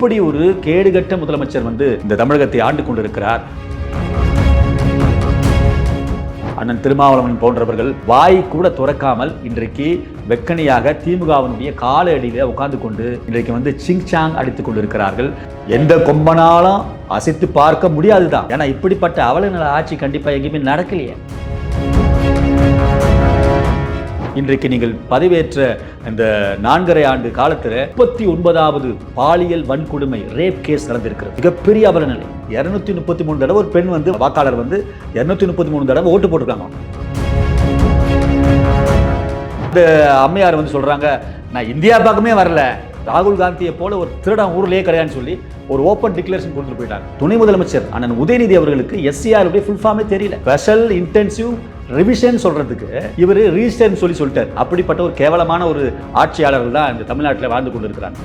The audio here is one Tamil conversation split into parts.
இப்படி ஒரு கேடுகட்ட முதலமைச்சர் வந்து இந்த தமிழகத்தை ஆண்டு கொண்டிருக்கிறார். அண்ணன் திருமாவளவன் போன்றவர்கள் வாய் கூட துறக்காமல் இன்றைக்கு வெக்கனியாக திமுகவினுடைய கால அடியில உட்கார்ந்து கொண்டு இன்றைக்கு வந்து சிங் சாங் அடித்துக் கொண்டிருக்கிறார்கள். எந்த கொம்பனாலும் அசைத்து பார்க்க முடியாதுதான். ஏன்னா இப்படிப்பட்ட அவலநிலை ஆட்சி கண்டிப்பா எங்கேயுமே நடக்கலையே. இன்றைக்கு நீங்கள் பதவியேற்ற இந்த நான்கரை ஆண்டு காலத்தில் முப்பத்தி ஒன்பதாவது பாலியல் வன்கொடுமை ரேப் கேஸ் நடந்திருக்கிறது. மிகப்பெரிய அவலநிலை. இருநூத்தி முப்பத்தி மூணு தடவை ஒரு பெண் வந்து வாக்காளர் வந்து இருநூத்தி முப்பத்தி மூணு தடவை ஓட்டு போட்டிருக்காங்க. இந்த அம்மையார் வந்து சொல்றாங்க நான் இந்தியா பக்கமே வரல. ராகுல் காந்தியை போல ஒரு திருடம் ஊர்லேயே கிடையாதுன்னு சொல்லி ஒரு ஓப்பன் டிக்ளரேஷன் கொண்டு போயிட்டாங்க துணை முதலமைச்சர் அண்ணன் உதயநிதி அவர்களுக்கு எஸ்சிஆர் ஃபுல் ஃபார்மே தெரியல. ஸ்பெஷல் இன்டென்சிவ் ரிவிஷன் சொல்றதுக்கு இவர் ரிஜிஸ்டர்னு சொல்லி சொல்லிட்டார். அப்படிப்பட்ட ஒரு கேவலமான ஒரு ஆட்சியாளர்கள் தான் இந்த தமிழ்நாட்டில் வாழ்ந்து கொண்டிருக்கிறாங்க.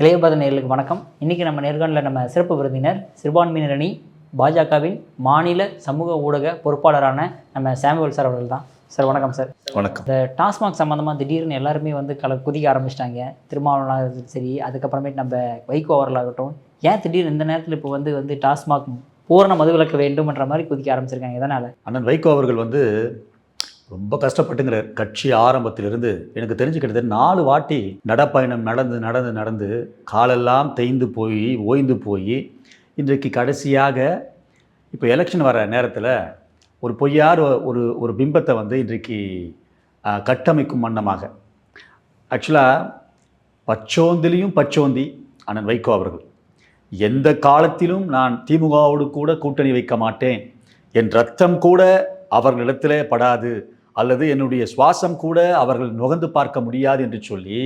இளையபாத நேர்களுக்கு வணக்கம். இன்றைக்கி நம்ம நேர்காணலில் நம்ம சிறப்பு விருந்தினர் சிறுபான்மையினர் அணி பாஜகவின் மாநில சமூக ஊடக பொறுப்பாளரான நம்ம சாமுவல் சார் அவர்கள் தான். சார் வணக்கம் சார். வணக்கம். இந்த டாஸ்மாக் சம்மந்தமாக திடீர்னு எல்லாருமே வந்து கல குதிக்க ஆரம்பிச்சிட்டாங்க. திருமாவளவனாக சரி அதுக்கப்புறமேட்டு நம்ம வைகோ அவர்களாகட்டும். ஏன் திடீர்னு இந்த நேரத்தில் இப்போ வந்து வந்து டாஸ்மாக் பூரண மதுவிலக்க வேண்டும்ன்ற மாதிரி குதிக்க ஆரம்பிச்சிருக்காங்க? இதனால் அண்ணன் வைகோ அவர்கள் வந்து ரொம்ப கஷ்டப்பட்டுங்கிற கட்சி ஆரம்பத்திலிருந்து எனக்கு தெரிஞ்சு கிட்டத்தட்ட நாலு வாட்டி நடப்பயணம் நடந்து நடந்து நடந்து காலெல்லாம் தேய்ந்து போய் ஓய்ந்து போய் இன்றைக்கு கடைசியாக இப்போ எலெக்ஷன் வர நேரத்தில் ஒரு பொய்யார் ஒரு ஒரு பிம்பத்தை வந்து இன்றைக்கு கட்டமைக்கும் வண்ணமாக. ஆக்சுவலாக பச்சோந்திலையும் பச்சோந்தி அண்ணன் வைகோ அவர்கள். எந்த காலத்திலும் நான் திமுகவோடு கூட கூட்டணி வைக்க மாட்டேன். என் ரத்தம் கூட அவர்களிடத்திலே படாது. அல்லது என்னுடைய சுவாசம் கூட அவர்கள் நுகர்ந்து பார்க்க முடியாது என்று சொல்லி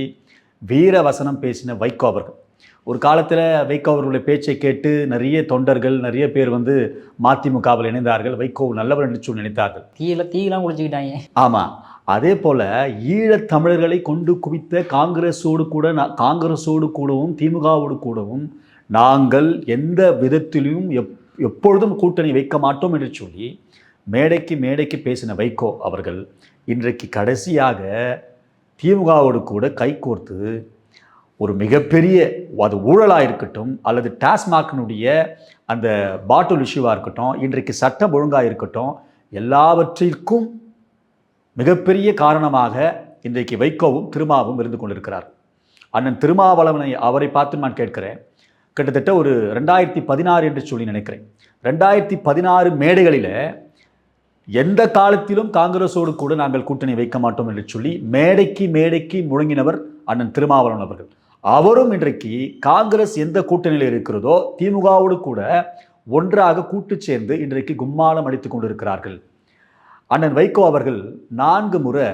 வீர வசனம் பேசின வைகோ அவர்கள். ஒரு காலத்தில் வைகோ அவர்களுடைய பேச்சை கேட்டு நிறைய தொண்டர்கள் நிறைய பேர் வந்து மதிமுகவில் இணைந்தார்கள். வைகோ நல்லவர் என்று நினைத்தார்கள். தீயில தீயெல்லாம் குளிச்சுக்கிட்டாங்க. ஆமாம் அதே போல் ஈழத் தமிழர்களை கொண்டு குவித்த காங்கிரஸோடு கூட நா- காங்கிரஸோடு கூடவும் திமுகவோடு கூடவும் நாங்கள் எந்த விதத்திலும் எப் எப்பொழுதும் கூட்டணி வைக்க மாட்டோம் என்று சொல்லி மேடைக்கு மேடைக்கு பேசின வைகோ அவர்கள் இன்றைக்கு கடைசியாக திமுகவோடு கூட கைகோர்த்து ஒரு மிகப்பெரிய அது ஊழலாக இருக்கட்டும் அல்லது டாஸ்மாக்னுடைய அந்த பாட்டில் இஷ்யூவாக இருக்கட்டும் இன்றைக்கு சட்டம் ஒழுங்காக இருக்கட்டும் எல்லாவற்றிற்கும் மிகப்பெரிய காரணமாக இன்றைக்கு வைகோவும் திருமாவும் இருந்து கொண்டிருக்கிறார். அண்ணன் திருமாவளவனை அவரை பார்த்து நான் கேட்கிறேன். கிட்டத்தட்ட ஒரு ரெண்டாயிரத்தி பதினாறு என்று சொல்லி நினைக்கிறேன். ரெண்டாயிரத்தி பதினாறு மேடைகளில் எந்த காலத்திலும் காங்கிரஸோடு கூட நாங்கள் கூட்டணி வைக்க மாட்டோம் என்று சொல்லி மேடைக்கு மேடைக்கு முழங்கினவர் அண்ணன் திருமாவளவன் அவர்கள். அவரும் இன்றைக்கு காங்கிரஸ் எந்த கூட்டணியில் இருக்கிறதோ திமுகவோடு கூட ஒன்றாக கூட்டு சேர்ந்து இன்றைக்கு கும்மாளம் அடித்துக் கொண்டிருக்கிறார்கள். அண்ணன் வைகோ அவர்கள் நான்கு முறை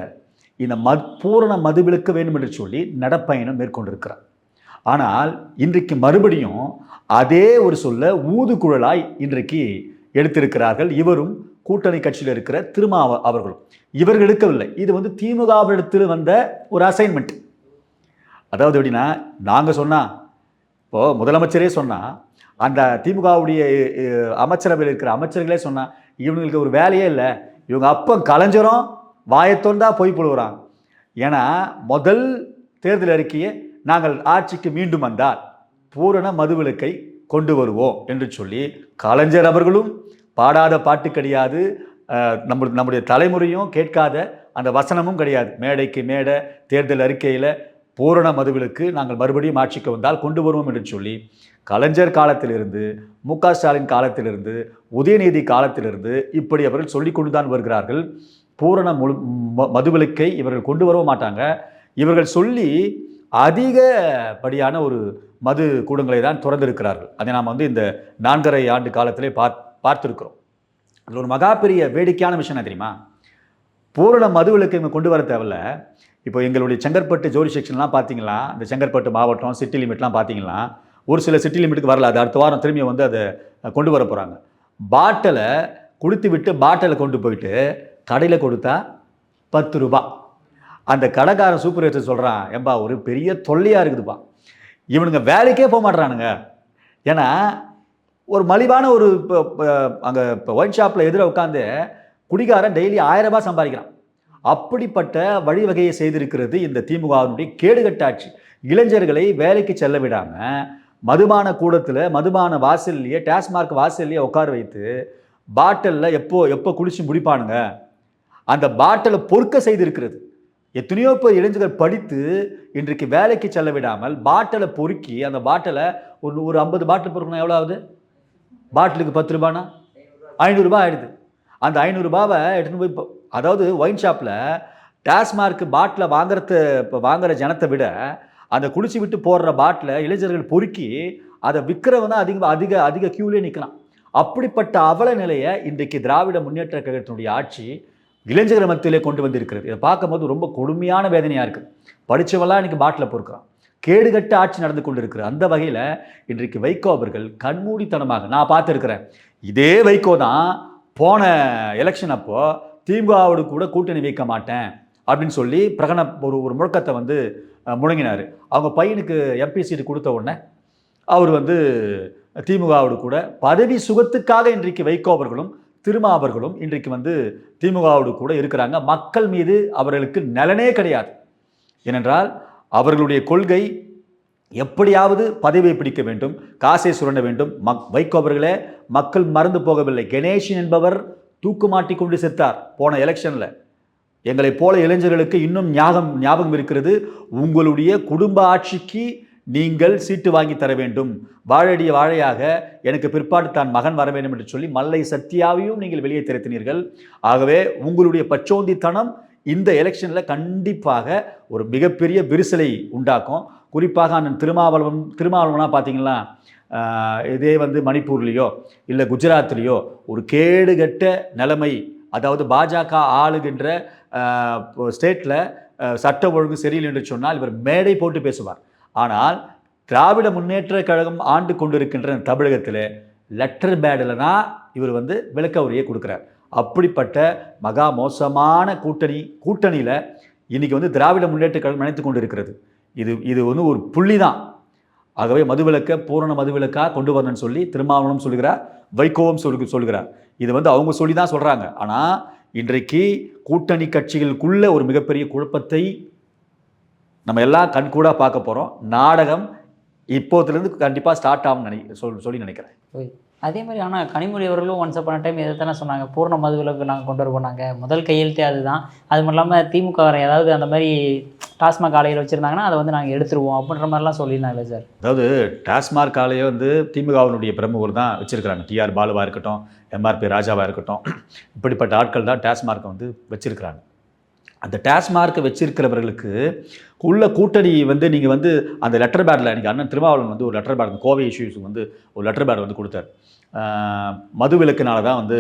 இந்த மத் பூரண மதுவிலக்க வேண்டும் என்று சொல்லி நடப்பயணம் மேற்கொண்டிருக்கிறார். ஆனால் இன்றைக்கு மறுபடியும் அதே ஒரு சொல்ல ஊதுகுழலாய் இன்றைக்கு எடுத்திருக்கிறார்கள் இவரும் கூட்டணி கட்சியில் இருக்கிற திருமாவ அவர்களும். இவர்கள் எடுக்கவில்லை. இது வந்து திமுகவிடத்தில் வந்த ஒரு அசைன்மெண்ட் அதாவது எப்படின்னா நாங்கள் சொன்னால் இப்போது முதலமைச்சரே சொன்னால் அந்த திமுகவுடைய அமைச்சரவையில் இருக்கிற அமைச்சர்களே சொன்னால் இவங்களுக்கு ஒரு வேலையே இல்லை. இவங்க அப்போ கலைஞரும் வாயத்தொண்டா போய் புழுவுறாங்க. ஏன்னா முதல் தேர்தல் அறிக்கையை நாங்கள் ஆட்சிக்கு மீண்டும் வந்தால் பூரண மதுவிலக்கை கொண்டு வருவோம் என்று சொல்லி கலைஞர் அவர்களும் பாடாத பாட்டு கிடையாது. அஹ், நம்ம நம்முடைய தலைமுறையும் கேட்காத அந்த வசனமும் கிடையாது. மேடைக்கு மேடை தேர்தல் அறிக்கையில் பூரண மதுவிலக்கு நாங்கள் மறுபடியும் ஆட்சிக்கு வந்தால் கொண்டு வருவோம் என்று சொல்லி கலைஞர் காலத்திலிருந்து மு க ஸ்டாலின் காலத்திலிருந்து உதயநிதி காலத்திலிருந்து இப்படி அவர்கள் சொல்லிக் கொண்டு தான் வருகிறார்கள். பூரண முழு ம- மதுவிலக்கை இவர்கள் கொண்டு வரவும் மாட்டாங்க. இவர்கள் சொல்லி அதிகப்படியான ஒரு மது கூடங்களை தான் திறந்திருக்கிறார்கள். அதை நாம் வந்து இந்த நான்கரை ஆண்டு காலத்திலே பார் பார்த்துருக்கிறோம். இது ஒரு மகா பெரிய வேடிக்கையான விஷயம் என்ன தெரியுமா? பூரண மதுவிலக்கை இவங்க கொண்டு வர தேவையில்ல. இப்போ எங்களுடைய செங்கற்பட்டு ஜோடி செக்ஷன்லாம் பார்த்தீங்களா? இந்த செங்கற்பட்டு மாவட்டம் சிட்டி லிமிட்லாம் பார்த்தீங்களா? ஒரு சில சிட்டி லிமிட்டுக்கு வரல. அது அடுத்த வாரம் திரும்பி வந்து அதை கொண்டு வர போகிறாங்க பாட்டிலை கொடுத்து விட்டு பாட்டிலை கொண்டு போயிட்டு கடையில் கொடுத்தா பத்து ரூபா. அந்த கடைக்காரன் சூப்பர்வைசர் சொல்கிறான் ஏம்பா ஒரு பெரிய தொல்லையாக இருக்குதுப்பா. இவனுங்க வேலைக்கே போக மாட்றானுங்க. ஏன்னா ஒரு மலிவான ஒரு இப்போ அங்கே இப்போ ஒயின் ஷாப்பில் எதிராக உட்காந்து குடிகாரன் டெய்லி ஆயிரம் ரூபாய் சம்பாதிக்கிறான். அப்படிப்பட்ட வழிவகையை செய்திருக்கிறது இந்த திமுகவினுடைய கேடுகட்ட ஆட்சி இளைஞர்களை வேலைக்கு செல்ல விடாமல் மதுபான கூடத்தில் மதுபான வாசல்லையே டாஸ்மார்க் வாசல்லையே உட்கார வைத்து பாட்டிலில் எப்போ எப்போ குடிச்சு முடிப்பானுங்க? அந்த பாட்டிலை பொறுக்க செய்திருக்கிறது. எத்தனையோ பேர் இளைஞர்கள் படித்து இன்றைக்கு வேலைக்கு செல்ல விடாமல் பாட்டிலை பொறுக்கி அந்த பாட்டிலை ஒரு ஒரு ஐம்பது பாட்டில் பொறுக்கணும் எவ்வளோ ஆகுது பாட்டிலுக்கு பத்து ரூபானா? ஐநூறுரூபா ஆயிடுது. அந்த ஐநூறுரூபாவை எடுத்துன்னு போய் அதாவது ஒயின் ஷாப்பில் டாஸ்மார்க் பாட்டில் வாங்குறது இப்போ வாங்குற ஜனத்தை விட அந்த குளிச்சு விட்டு போடுற பாட்டில் இளைஞர்கள் பொறுக்கி அதை விற்கிறவன் தான் அதிக அதிக அதிக கியூலே நிற்கலாம் அப்படிப்பட்ட அவல நிலையை இன்றைக்கு திராவிட முன்னேற்ற கழகத்தினுடைய ஆட்சி இளைஞர்கள் மத்தியிலே கொண்டு வந்திருக்கிறது. இதை பார்க்கும்போது ரொம்ப கொடுமையான வேதனையாக இருக்குது படித்தவெல்லாம் இன்றைக்கி பாட்டில் பொறுக்கிறான். கேடுகட்ட ஆட்சி நடந்து கொண்டிருக்கிற அந்த வகையில் இன்றைக்கு வைகோ அவர்கள் கண்மூடித்தனமாக நான் பார்த்துருக்கிறேன். இதே வைகோ தான் போன எலெக்ஷன் அப்போது திமுகவோடு கூட கூட்டணி வைக்க மாட்டேன் அப்படின்னு சொல்லி பிரகடன ஒரு ஒரு முழக்கத்தை வந்து முழங்கினார். அவங்க பையனுக்கு எம்பி சீட்டு கொடுத்த உடனே அவர் வந்து திமுகவோடு கூட பதவி சுகத்துக்காக இன்றைக்கு வைகோ அவர்களும் அவர்களும் இன்றைக்கு வந்து திமுகவோடு கூட இருக்கிறாங்க. மக்கள் மீது அவர்களுக்கு நலனே கிடையாது. ஏனென்றால் அவர்களுடைய கொள்கை எப்படியாவது பதவியை பிடிக்க வேண்டும் காசை சுரண்ட வேண்டும். மக் வைகோ அவர்களே மக்கள் மறந்து போகவில்லை. கணேஷன் என்பவர் தூக்குமாட்டிக் கொண்டு செத்தார் போன எலெக்ஷனில். எங்களைப் போல இளைஞர்களுக்கு இன்னும் ஞாபகம் ஞாபகம் இருக்கிறது உங்களுடைய குடும்ப ஆட்சிக்கு நீங்கள் சீட்டு வாங்கி தர வேண்டும். வாழடிய வாழையாக எனக்கு பிற்பாடு தான் மகன் வர வேண்டும் என்று சொல்லி மல்லை சத்தியாவையும் நீங்கள் வெளியே திரட்டினீர்கள் ஆகவே உங்களுடைய பச்சோந்தித்தனம் இந்த எலெக்ஷனில் கண்டிப்பாக ஒரு மிகப்பெரிய விரிசலை உண்டாக்கும். குறிப்பாக அண்ணன் திருமாவளவன் திருமாவளவனாக பார்த்தீங்களா? இதே வந்து மணிப்பூர்லேயோ இல்லை குஜராத்லேயோ ஒரு கேடுகட்ட நிலைமை அதாவது பாஜக ஆளுகின்ற ஸ்டேட்டில் சட்ட ஒழுங்கு சரியில்லை என்று சொன்னால் இவர் மேடை போட்டு பேசுவார். ஆனால் திராவிட முன்னேற்ற கழகம் ஆண்டு கொண்டிருக்கின்ற தமிழகத்தில் லெட்டர் பேடில்னா இவர் வந்து விளக்க உரையை கொடுக்குறார். அப்படிப்பட்ட மகா மோசமான கூட்டணி கூட்டணியில் இன்றைக்கி வந்து திராவிட முன்னேற்ற கழகம் நினைத்து கொண்டு இருக்கிறது இது இது வந்து ஒரு புள்ளி தான் ஆகவே மதுவிலக்க பூரண மதுவிலக்காக கொண்டு வரணும்னு சொல்லி திருமாவளவனும் சொல்லுகிறார் வைகோவும் சொல்லு சொல்லுகிறார். இது வந்து அவங்க சொல்லி தான் சொல்கிறாங்க ஆனால் இன்றைக்கு கூட்டணி கட்சிகளுக்குள்ள ஒரு மிகப்பெரிய குழப்பத்தை நம்ம எல்லாம் கண்கூடாக பார்க்க போகிறோம் நாடகம் இப்போதுலேருந்து கண்டிப்பாக ஸ்டார்ட் ஆகும் நினை சொல் சொல்லி நினைக்கிறேன். அதே மாதிரி ஆனால் கனிமொழி அவர்களும் ஒன்ஸ் அப்பான டைம் இதை தானே சொன்னாங்க. பூர்ண மதுவிலக்கு நாங்கள் கொண்டு வருவோம் நாங்கள் முதல் கையெழுத்தே அதுதான். அது மட்டும் இல்லாமல் திமுக ஏதாவது அந்த மாதிரி டாஸ்மாக் ஆலையில் வச்சுருந்தாங்கன்னா அதை வந்து நாங்கள் எடுத்துருவோம் அப்படின்ற மாதிரிலாம் சொல்லியிருந்தாங்களே சார். அதாவது டாஸ்மாக் ஆலையை வந்து திமுகவினுடைய பிரமுகர் தான் வச்சுருக்கிறாங்க. டிஆர் பாலுவாக இருக்கட்டும் எம்ஆர்பி ராஜாவாக இருக்கட்டும். இப்படிப்பட்ட ஆட்கள் தான் டாஸ்மார்க்கை வந்து வச்சுருக்கிறாங்க. அந்த டாஸ்மார்க்கை வச்சிருக்கிறவர்களுக்கு உள்ள கூட்டணி வந்து நீங்கள் வந்து அந்த லெட்டர் பேடில் எனக்கு அண்ணன் திருமாவளவன் வந்து ஒரு லெட்டர் பேட் கோவை இஷ்யூஸுக்கு வந்து ஒரு லெட்டர் பேட் வந்து கொடுத்தார். மது விலக்குனால தான் வந்து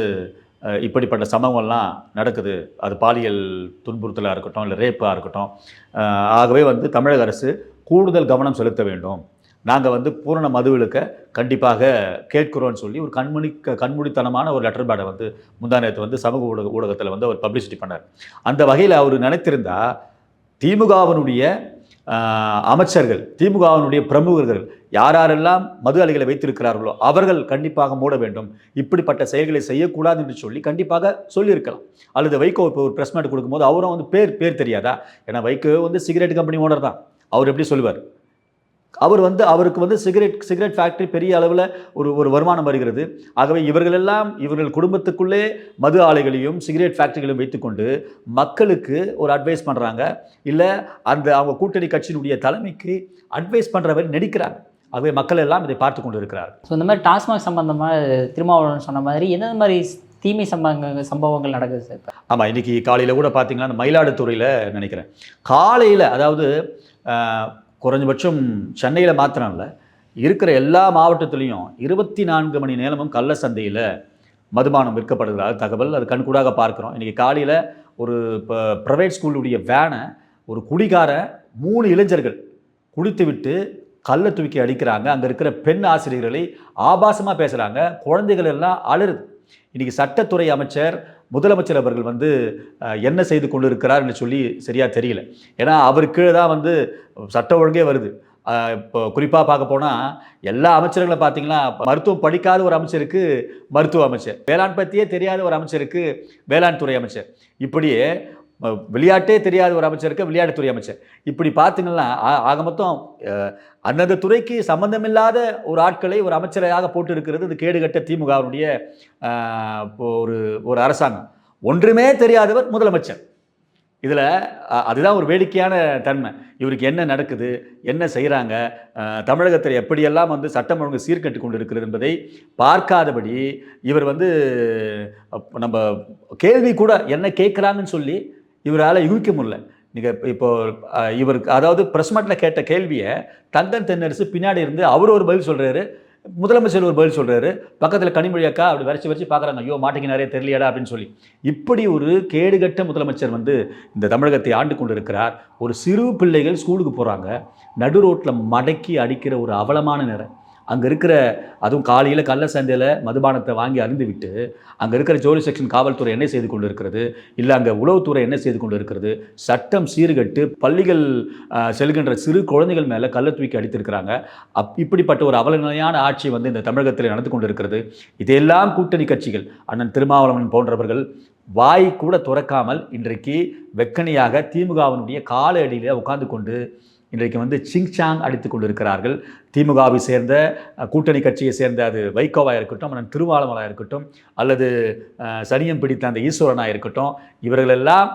இப்படிப்பட்ட சம்பவங்கள்லாம் நடக்குது. அது பாலியல் துன்புறுத்தலாக இருக்கட்டும் இல்லை ரேப்பாக இருக்கட்டும். ஆகவே வந்து தமிழக அரசு கூடுதல் கவனம் செலுத்த வேண்டும். நாங்கள் வந்து பூரண மதுவிலக்கை கண்டிப்பாக கேட்குறோன்னு சொல்லி ஒரு கண்மணி கண்மூடித்தனமான ஒரு லெட்டர் பேடை வந்து முந்தா நேற்று வந்து சமூக ஊடக ஊடகத்தில் வந்து அவர் பப்ளிசிட்டி பண்ணார். அந்த வகையில் அவர் நினைத்திருந்தா திமுகவினுடைய அமைச்சர்கள் திமுகவினுடைய பிரமுகர்கள் யார் யாரெல்லாம் மது அலைகளை வைத்திருக்கிறார்களோ அவர்கள் கண்டிப்பாக மூட வேண்டும். இப்படிப்பட்ட செயல்களை செய்யக்கூடாது என்று சொல்லி கண்டிப்பாக சொல்லியிருக்கலாம். அல்லது வைகோ இப்போ ஒரு ப்ரெஸ் மீட் கொடுக்கும்போது அவரும் வந்து பேர் பேர் தெரியாதா? ஏன்னா வைகோ வந்து சிகரெட் கம்பெனி ஓனர் தான். அவர் எப்படி சொல்லுவார்? அவர் வந்து அவருக்கு வந்து சிகரெட் சிகரெட் ஃபேக்டரி பெரிய அளவில் ஒரு ஒரு வருமானம் வருகிறது. ஆகவே இவர்களெல்லாம் இவர்கள் குடும்பத்துக்குள்ளே மது ஆலைகளையும் சிகரெட் ஃபேக்டரிகளையும் வைத்துக்கொண்டு மக்களுக்கு ஒரு அட்வைஸ் பண்ணுறாங்க இல்லை அந்த அவங்க கூட்டணி கட்சியினுடைய தலைமைக்கு அட்வைஸ் பண்ணுறவர் நடிக்கிறாங்க. ஆகவே மக்கள் எல்லாம் இதை பார்த்து கொண்டு இருக்கிறார்கள் ஸோ இந்த மாதிரி டாஸ்மாக் சம்பந்தமாக திருமாவளவன் சொன்ன மாதிரி எந்தெந்த மாதிரி தீமை சம்பவங்கள் சம்பவங்கள் நடக்குது சார் ஆமாம் இன்றைக்கி காலையில் கூட பார்த்தீங்கன்னா அந்த மயிலாடுதுறையில் நினைக்கிறேன். காலையில் அதாவது குறைஞ்சபட்சம் சென்னையில் மாத்திரம் இல்லை இருக்கிற எல்லா மாவட்டத்துலேயும் இருபத்தி நான்கு மணி நேரமும் கள்ள சந்தையில் மதுபானம் விற்கப்படுகிற தகவல் அது கண்கூடாக பார்க்குறோம். இன்றைக்கி காலையில் ஒரு இப்போ ப்ரைவேட் ஸ்கூலுடைய வேனை ஒரு குடிகார மூணு இளைஞர்கள் குடித்துவிட்டு கல்லை தூக்கி அடிக்கிறாங்க. அங்கே இருக்கிற பெண் ஆசிரியர்களை ஆபாசமாக பேசுகிறாங்க குழந்தைகள் எல்லாம் அலறுது. இன்றைக்கி சட்டத்துறை அமைச்சர் முதலமைச்சர் அவர்கள் வந்து என்ன செய்து கொண்டு இருக்கிறார் என்று சொல்லி சரியாக தெரியல. ஏன்னா அவர் கீழே தான் வந்து சட்ட ஒழுங்கே வருது. இப்போ குறிப்பாக பார்க்க போனால் எல்லா அமைச்சர்களை பார்த்தீங்கன்னா மருத்துவம் படிக்காத ஒரு அமைச்சருக்கு மருத்துவ அமைச்சர் வேளாண் பற்றியே தெரியாத ஒரு அமைச்சருக்கு வேளாண் துறை அமைச்சர். இப்படியே விளையாட்டே தெரியாத ஒரு அமைச்சருக்கு விளையாட்டுத்துறை அமைச்சர். இப்படி பார்த்தீங்கன்னா ஆக மொத்தம் அந்தந்த துறைக்கு சம்பந்தமில்லாத ஒரு ஆட்களை ஒரு அமைச்சரையாக போட்டு இருக்கிறது இது கேடுகட்ட திமுகவுடைய ஒரு ஒரு அரசாங்கம். ஒன்றுமே தெரியாதவர் முதலமைச்சர். இதில் அதுதான் ஒரு வேடிக்கையான தன்மை. இவருக்கு என்ன நடக்குது என்ன செய்கிறாங்க தமிழகத்தில் எப்படியெல்லாம் வந்து சட்டம் ஒழுங்கு சீர்கட்டு கொண்டு இருக்கிறது என்பதை பார்க்காதபடி இவர் வந்து நம்ம கேள்வி கூட என்ன கேட்குறாங்கன்னு சொல்லி இவரால் யூகிக்க முடியல. நீங்கள் இப்போ இவருக்கு அதாவது ப்ரெஸ் மீட்டில் கேட்ட கேள்வியை தந்தன் தென்னரசு பின்னாடி இருந்து அவர் ஒரு பதில் சொல்கிறாரு முதலமைச்சர் ஒரு பதில் சொல்கிறாரு பக்கத்தில் கனிமொழி அக்கா அப்படி வரைச்சி வரைச்சி பார்க்குறாங்க ஐயோ மாட்டிக்கினாரே தெரியலையாடா அப்படின்னு சொல்லி. இப்படி ஒரு கேடுகட்ட முதலமைச்சர் வந்து இந்த தமிழகத்தை ஆண்டு கொண்டு இருக்கிறார் ஒரு சிறு பிள்ளைகள் ஸ்கூலுக்கு போகிறாங்க நடு ரோட்டில் மடக்கி அடிக்கிற ஒரு அவலமான நிறம் அங்கே இருக்கிற அதுவும் காலையில் கள்ள சந்தையில் மதுபானத்தை வாங்கி அறிந்துவிட்டு அங்கே இருக்கிற ஜோலி செக்ஷன் காவல்துறை என்ன செய்து கொண்டு இருக்கிறது இல்லை அங்கே உளவுத்துறை என்ன செய்து கொண்டு இருக்கிறது சட்டம் சீர்கட்டு பள்ளிகள் செல்கின்ற சிறு குழந்தைகள் மேலே கள்ள தூக்கி அடித்திருக்கிறாங்க. அப் இப்படிப்பட்ட ஒரு அவலநிலையான ஆட்சி வந்து இந்த தமிழகத்தில் நடந்து கொண்டு இருக்கிறது இதையெல்லாம் கூட்டணி கட்சிகள் அண்ணன் திருமாவளவன் போன்றவர்கள் வாய் கூட துறக்காமல் இன்றைக்கு வெக்கணியாக திமுகவினுடைய கால அடியில் உட்கார்ந்து கொண்டு இன்றைக்கு வந்து சிங்சாங் அடித்து கொண்டிருக்கிறார்கள். திமுகவை சேர்ந்த கூட்டணி கட்சியை சேர்ந்த அது வைகோவா இருக்கட்டும் அண்ணன் திருமாவளவனாக இருக்கட்டும் அல்லது சனியம் பிடித்த அந்த ஈஸ்வரனாக இருக்கட்டும் இவர்களெல்லாம்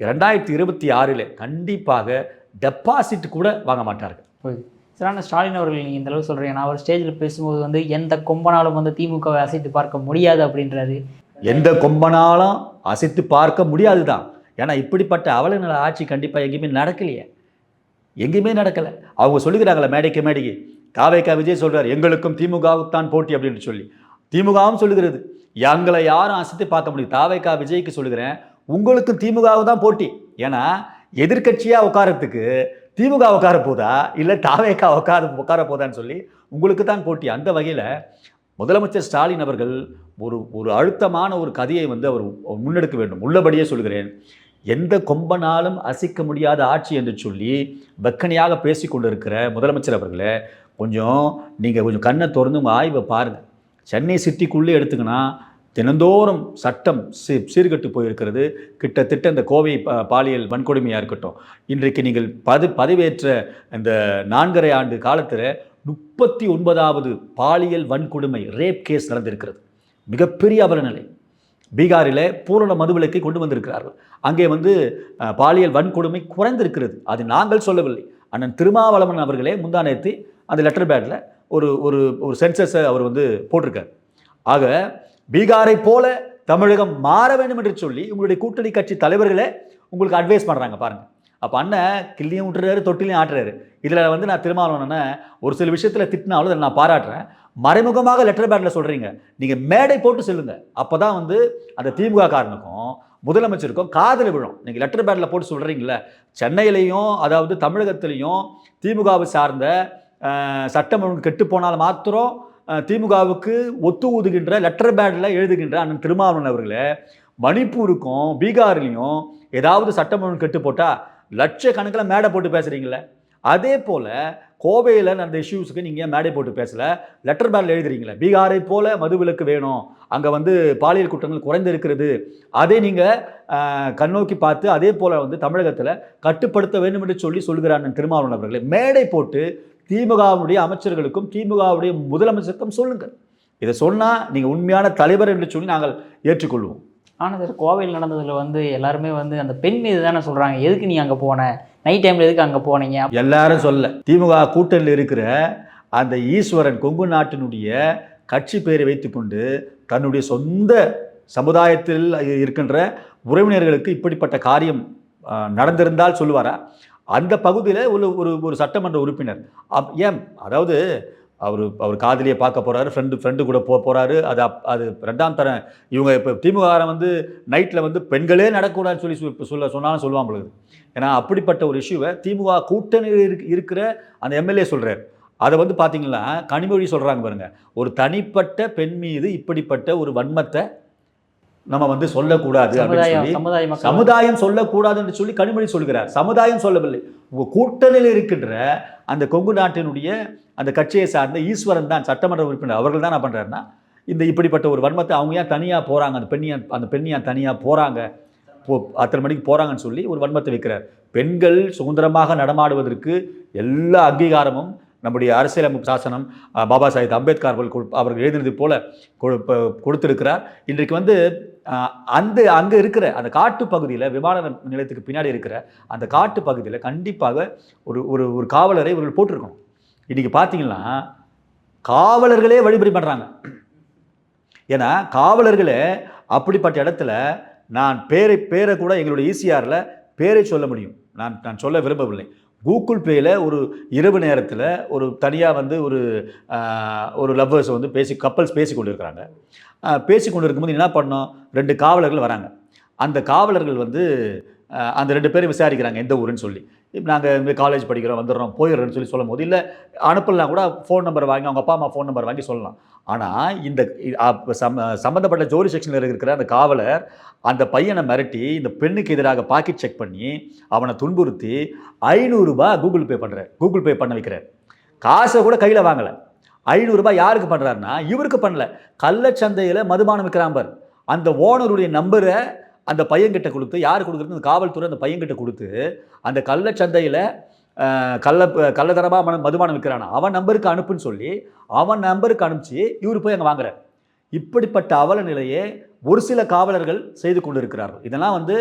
ரெண்டாயிரத்தி இருபத்தி ஆறில் கண்டிப்பாக டெபாசிட் கூட வாங்க மாட்டார்கள். போகுது சார் ஆனால் ஸ்டாலின் அவர்கள் நீங்கள் இந்த அளவு சொல்கிறீங்க நான் ஒரு ஸ்டேஜில் பேசும்போது வந்து எந்த கொம்பனாலும் வந்து திமுகவை அசைத்து பார்க்க முடியாது அப்படின்றாரு. எந்த கொம்பனாலும் அசைத்து பார்க்க முடியாது தான் ஏன்னா இப்படிப்பட்ட அவலநிலை ஆட்சி கண்டிப்பாக எங்கேயுமே நடக்கலையே. எங்கேயுமே நடக்கலை. அவங்க சொல்லுகிறாங்களே மேடைக்கு மேடைக்கு. காவேக்கா விஜய் சொல்கிறார் எங்களுக்கும் திமுகவுக்கு தான் போட்டி அப்படின்னு சொல்லி. திமுகவும் சொல்லுகிறது. எங்களை யாரும் அசத்தி பார்க்க முடியும். தாவேக்கா விஜய்க்கு சொல்லுகிறேன் உங்களுக்கும் திமுகவுக்கு தான் போட்டி. ஏன்னா எதிர்க்கட்சியாக உட்காரத்துக்கு திமுக உட்கார போதா? இல்லை தாவேக்கா உட்கார உட்கார போதான்னு சொல்லி உங்களுக்கு தான் போட்டி. அந்த வகையில் முதலமைச்சர் ஸ்டாலின் அவர்கள் ஒரு ஒரு அழுத்தமான ஒரு கதையை வந்து அவர் முன்னெடுக்க வேண்டும். உள்ளபடியே சொல்கிறேன் எந்த கொம்பனாலும் அசைக்க முடியாத ஆட்சி என்று சொல்லி வெக்கனையாக பேசி கொண்டிருக்கிற முதலமைச்சர் அவர்களை கொஞ்சம் நீங்கள் கொஞ்சம் கண்ணை திறந்து உங்கள் ஆய்வை பாருங்கள் சென்னை சிட்டிக்குள்ளே எடுத்துக்கினா தினந்தோறும் சட்டம் சீ சீர்கெட்டு போயிருக்கிறது. கிட்டத்தட்ட இந்த கோவை பாலியல் வன்கொடுமையாக இருக்கட்டும். இன்றைக்கு நீங்கள் பது பதவியேற்ற இந்த நான்கரை ஆண்டு காலத்தில் முப்பத்தி ஒன்பதாவது பாலியல் வன்கொடுமை ரேப் கேஸ் நடந்திருக்கிறது. மிகப்பெரிய அவலநிலை. பீகாரில் பூரண மதுவிலக்கை கொண்டு வந்திருக்கிறார்கள். அங்கே வந்து பாலியல் வன்கொடுமை குறைந்திருக்கிறது. அது நாங்கள் சொல்லவில்லை. அண்ணன் திருமாவளவன் அவர்களே முந்தானேத்தி அந்த லெட்டர் பேட்டில் ஒரு ஒரு ஒரு சென்சஸை அவர் வந்து போட்டிருக்கார். ஆக பீகாரை போல தமிழகம் மாற வேண்டும் என்று சொல்லி உங்களுடைய கூட்டணி கட்சி தலைவர்களே உங்களுக்கு அட்வைஸ் பண்ணுறாங்க பாருங்கள் அப்போ அண்ணன் கிள்ளியும் விட்டுறாரு தொட்டிலையும் ஆட்டுறாரு. இதில் வந்து நான் திருமாவளவனை ஒரு சில விஷயத்தில் திட்டினாலும் அதை நான் பாராட்டுறேன். மறைமுகமாக லெட்டர் பேட்டில் சொல்கிறீங்க நீங்கள் மேடை போட்டு சொல்லுங்க. அப்போ தான் வந்து அந்த திமுக காரனுக்கும் முதலமைச்சருக்கும் காதல் விழும். நீங்கள் லெட்டர் பேட்டில் போட்டு சொல்கிறீங்களே சென்னையிலையும் அதாவது தமிழகத்திலையும் திமுகவை சார்ந்த சட்டம் ஒழுங்கு கெட்டு போனால் மாத்திரம் திமுகவுக்கு ஒத்து ஊதுகின்ற லெட்டர் பேடில் எழுதுகின்ற அண்ணன் திருமாவளவன் அவர்களே மணிப்பூருக்கும் பீகார்லேயும் ஏதாவது சட்டம் ஒழுங்கு கெட்டு போட்டால் லட்சக்கணக்கில் மேடை போட்டு பேசுகிறீங்களே அதே போல் கோவையில் நடந்த இஷ்யூஸுக்கு நீங்கள் மேடை போட்டு பேசல? லெட்டர் பேடில் எழுதுறீங்களே. பீகாரை போல மதுவிலக்கு வேணும். அங்கே வந்து பாலியல் குற்றங்கள் குறைந்து இருக்கிறது. அதை நீங்கள் கண்ணோக்கி பார்த்து அதே போல் வந்து தமிழகத்தில் கட்டுப்படுத்த வேண்டும் என்று சொல்லி சொல்கிறான் திருமாவளவன் அவர்களே. மேடை போட்டு திமுகவுடைய அமைச்சர்களுக்கும் திமுகவுடைய முதலமைச்சருக்கும் சொல்லுங்கள். இதை சொன்னால் நீங்கள் உண்மையான தலைவர் என்று சொல்லி நாங்கள் ஏற்றுக்கொள்வோம். ஆனால் சார் கோவையில் நடந்ததில் வந்து எல்லாருமே வந்து அந்த பெண் மீது தானே சொல்கிறாங்க எதுக்கு நீ அங்கே போன? நைட் டைமில் எதுக்கு அங்கே போனீங்க? எல்லாரும் சொல்ல திமுக கூட்டணியில் இருக்கிற அந்த ஈஸ்வரன் கொங்கு நாட்டினுடைய கட்சி பெயரை வைத்துக்கொண்டு தன்னுடைய சொந்த சமுதாயத்தில் இருக்கின்ற உறவினர்களுக்கு இப்படிப்பட்ட காரியம் நடந்திருந்தால் சொல்லுவாரா? அந்த பகுதியில் ஒரு ஒரு ஒரு சட்டமன்ற உறுப்பினர். அப் ஏன்? அதாவது அவர் அவர் காதலியை பார்க்க போறாரு ஃப்ரெண்டு ஃப்ரெண்டு கூட போக போறாரு. அது அப் அது ரெண்டாம் தரம். இவங்க இப்போ திமுககாரன் வந்து நைட்டில் வந்து பெண்களே நடக்கக்கூடாதுன்னு சொல்லி சொல்ல சொன்னாலும் சொல்லுவான் பொழுது ஏன்னா அப்படிப்பட்ட ஒரு இஷ்யூவை திமுக கூட்டணியில் இருக் இருக்கிற அந்த எம்எல்ஏ சொல்கிறார் அதை வந்து பார்த்தீங்கன்னா கனிமொழி சொல்கிறாங்க பாருங்க. ஒரு தனிப்பட்ட பெண் மீது இப்படிப்பட்ட ஒரு வன்மத்தை நம்ம வந்து சொல்லக்கூடாது அப்படின்னு சமுதாயம் சொல்லி சமுதாய மக்கள். சமுதாயம் சொல்லக்கூடாது என்று சொல்லி கனிமொழி சொல்கிறார் சமுதாயம் சொல்லவில்லை. உங்க கூட்டணியில் இருக்கின்ற அந்த கொங்கு நாட்டினுடைய அந்த கட்சியை சார்ந்த ஈஸ்வரன் தான் சட்டமன்ற உறுப்பினர். அவர்கள் தான் என்ன பண்ணுறாருன்னா இந்த இப்படிப்பட்ட ஒரு வன்மத்தை அவங்க ஏன் தனியாக போகிறாங்க அந்த பெண்ணியா அந்த பெண்ணியா தனியாக போகிறாங்க போ அத்தனை மணிக்கு போகிறாங்கன்னு சொல்லி ஒரு வன்மத்தை வைக்கிறார். பெண்கள் சுதந்திரமாக நடமாடுவதற்கு எல்லா அங்கீகாரமும் நம்முடைய அரசியலமைப்பு சாசனம் பாபா சாஹிப் அம்பேத்கர் அவர்கள் கொடு- அவர்கள் எழுதினது போல கொடு- கொடுத்திருக்கிறார். இன்றைக்கு வந்து அந்த அங்கே இருக்கிற அந்த காட்டு பகுதியில் விமான நிலையத்துக்கு பின்னாடி இருக்கிற அந்த காட்டு பகுதியில் கண்டிப்பாக ஒரு ஒரு ஒரு காவலரை இவர்கள் போட்டிருக்கணும். இன்றைக்கி பார்த்தீங்கன்னா காவலர்களே வழிபறி பண்ணுறாங்க ஏன்னா காவலர்களே அப்படிப்பட்ட இடத்துல நான் பேரை பேரை கூட எங்களுடைய ஈசிஆரில் பேரை சொல்ல முடியும். நான் நான் சொல்ல விரும்பவில்லை. கூகுள் பேயில் ஒரு இரவு நேரத்தில் ஒரு தனியாக வந்து ஒரு ஒரு லவ்வர்ஸ் வந்து பேசி கப்பல்ஸ் பேசி கொண்டு இருக்கிறாங்க பேசி கொண்டு இருக்கும்போது என்ன பண்ணோம்? ரெண்டு காவலர்கள் வராங்க. அந்த காவலர்கள் வந்து அந்த ரெண்டு பேரும் விசாரிக்கிறாங்க எந்த ஊருன்னு சொல்லி. நாங்கள் இந்த காலேஜ் படிக்கிறோம் வந்துடுறோம் போயிடுறோம்னு சொல்லி சொல்லும் போது இல்லை அனுப்பலாம் கூட ஃபோன் நம்பர் வாங்கி அவங்க அப்பா அம்மா ஃபோன் நம்பர் வாங்கி சொல்லலாம். ஆனால் இந்த சம் சம்ம சம்மந்தப்பட்ட ஜோலி செக்ஷனில் இருக்கிற அந்த காவலர் அந்த பையனை மிரட்டி இந்த பெண்ணுக்கு எதிராக பாக்கெட் செக் பண்ணி அவனை துன்புறுத்தி ஐநூறுரூபா கூகுள் பே பண்ணுறார் கூகுள் பே பண்ண வைக்கிறார். காசை கூட கையில் வாங்கலை. ஐநூறுரூபா யாருக்கு பண்ணுறாருன்னா இவருக்கு பண்ணல. கள்ளச்சந்தையில் மதுபானம் விற்கிறாம்பர் அந்த ஓனருடைய நம்பரை அந்த பையன்கிட்ட கொடுத்து யார் கொடுக்குறது அந்த காவல்துறை அந்த பையன்கிட்ட கொடுத்து அந்த கள்ளச்சந்தையில் கள்ள கள்ளதரமாக மன மதுபானம் விற்கிறானா அவன் நம்பருக்கு அனுப்புன்னு சொல்லி அவன் நம்பருக்கு அனுப்பிச்சு இவர் போய் அங்கே வாங்குறார். இப்படிப்பட்ட அவல நிலையை ஒரு சில காவலர்கள் செய்து கொண்டிருக்கிறார்கள். இதெல்லாம் வந்து